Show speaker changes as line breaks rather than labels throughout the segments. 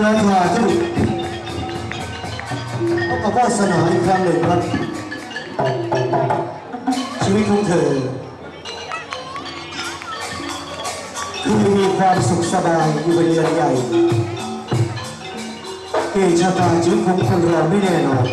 จะถ่ายจุดพระวาสนาอีกครั้งหนึ่งครับ ชีวิตของเธอ คือมีความสุขสบายอยู่บนเรือใหญ่เกชะตาชีวิตของคนเราไม่แน่นอน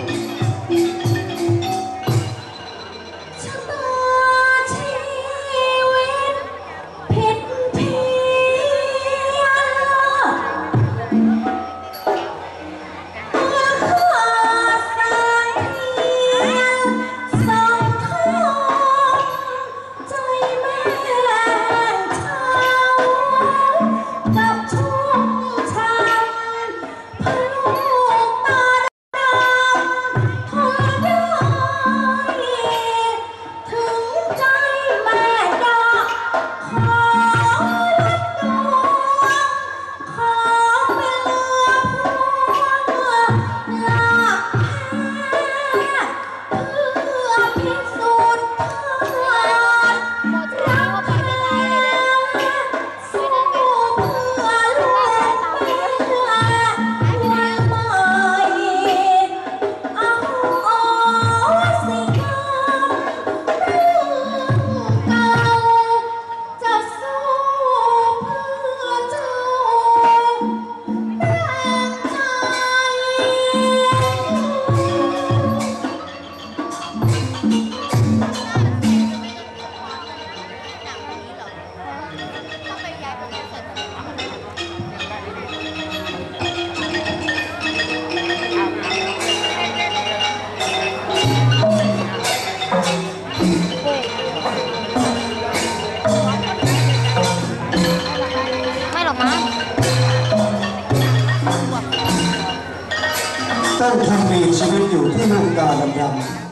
ต้นทุนมีชีวิ
ตอยู่ที่วงการ
ดำลำ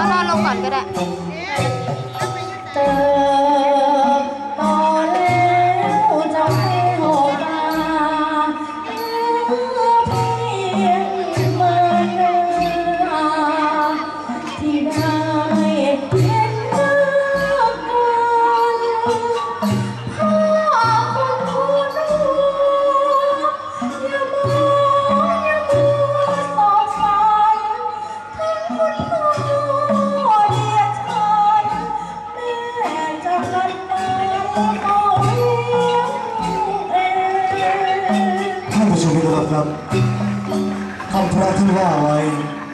เอา
นอลงก่อนก็ได้
Come to Hawaii.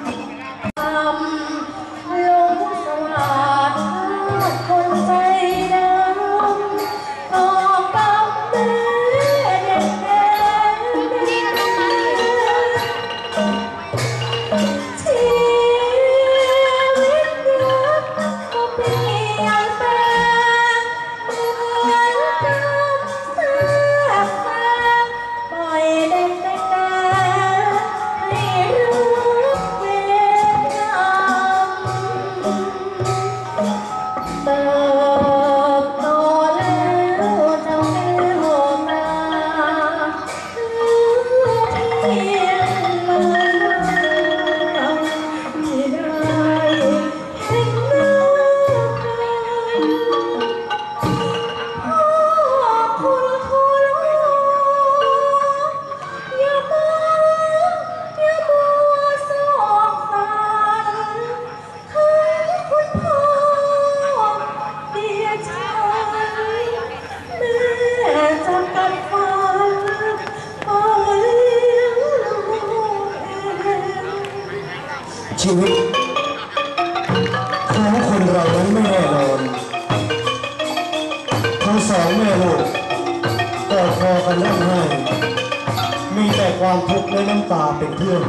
ชีวิ
ต
ของคนเรานั้นไม่แน่นอนทั้งสองแม่ลูกกอดคอกันร้องไห้มีแต่ความทุกข์และน้ำตาเป็นเพื่อน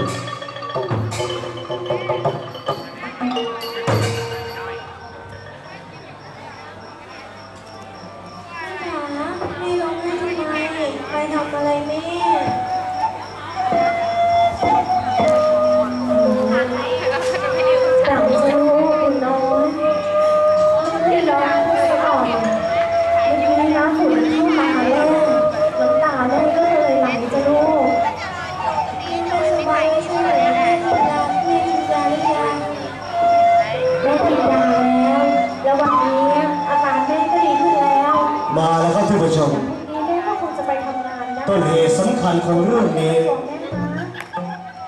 คัญของเรื่องนี้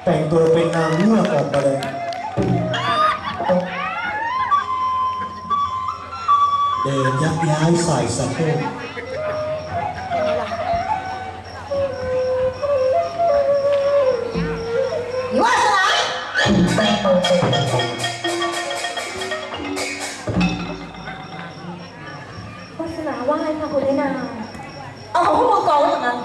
แต่งตัวเป็นนางเงือกออกมาเลยเดินยักย้ายสายสะโพกว่าสลายว่าสนา
ว่า
ไงคะคุณนา
ยนาเอาของผู้กค
รองแล้
วกัน